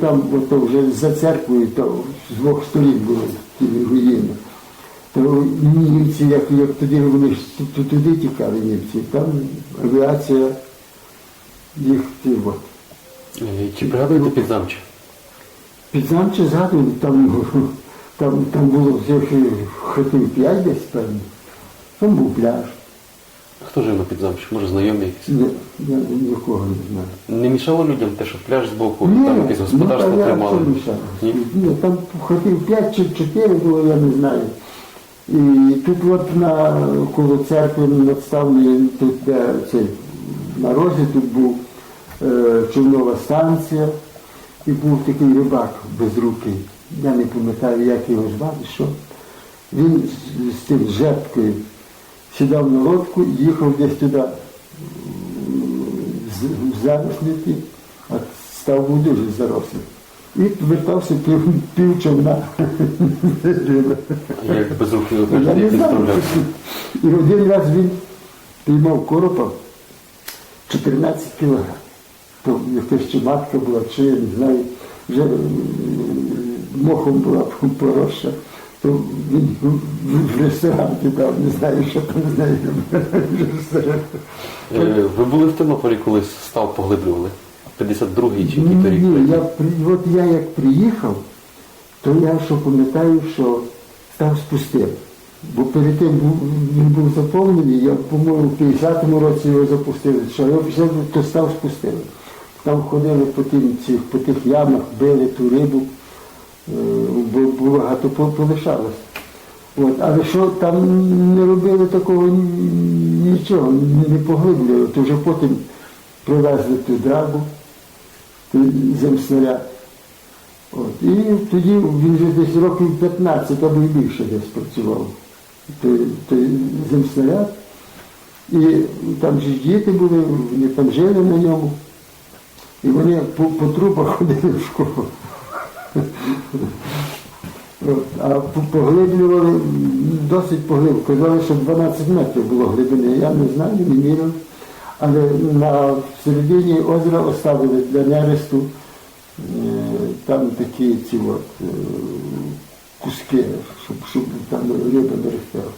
Там ото вже за церквою, то з двох сторін було ті руїни. То німці, як, як тоді вони ж ту- ту- туди тікали німці, там авіація їх от. Е, Чи пригадуєте підзамче? Підзамче згадували, там, там, там було хотів п'ять десь певно. Там був пляж. Хто жив на підзамчі? Може знайомі якісь? Я, я нікого не знаю. Не мішало людям те, що пляж збоку, Ні, там якесь ну, господарство та я тримали? Ні? Ні, там хотів 5 чи 4 було, я не знаю. І тут от на коло церкви надставлені, тут де цей, на розі тут був е, човнова станція і був такий рибак безрукий. Я не пам'ятаю, як його звати, що. Він з, з тим жепкою сідав на лодку і їхав десь туди в зарослі, а став був дуже зарослий. І вертався пів, пів човна. А Як без руки? І один раз він піймав коропа 14 кілограм. То якась чи матка була, чи я не знаю, вже мохом була поросша. В- в ресторан кидав, не знаю, що там з нею. Е, Ви були в Тернополі, коли став поглиблювали? 52-й чи який рік? Ні, я, при- от я як приїхав, то я що пам'ятаю, що став спустив. Бо перед тим був, він був заповнений, я, по-моєму, в 50-му році його запустили. Що я пішов, то став спустили. Там ходили по, тим, цих, по тих ямах, били ту рибу, багато полишалось. От, але що там не робили такого нічого, не поглиблювали, то вже потім привезли ту драгу, земснаряд. От. І тоді він вже десь років 15 або й більше десь працював. Той, той земснаряд. І там ж діти були, вони там жили на ньому. І вони по, по трубах ходили в школу. А поглиблювали, досить поглиб. Казали, що 12 метрів було глибини. Я не знаю, не міряв. Але на середині озера оставили для нересту е, там такі ці от, е, куски, щоб, щоб там риба не росла.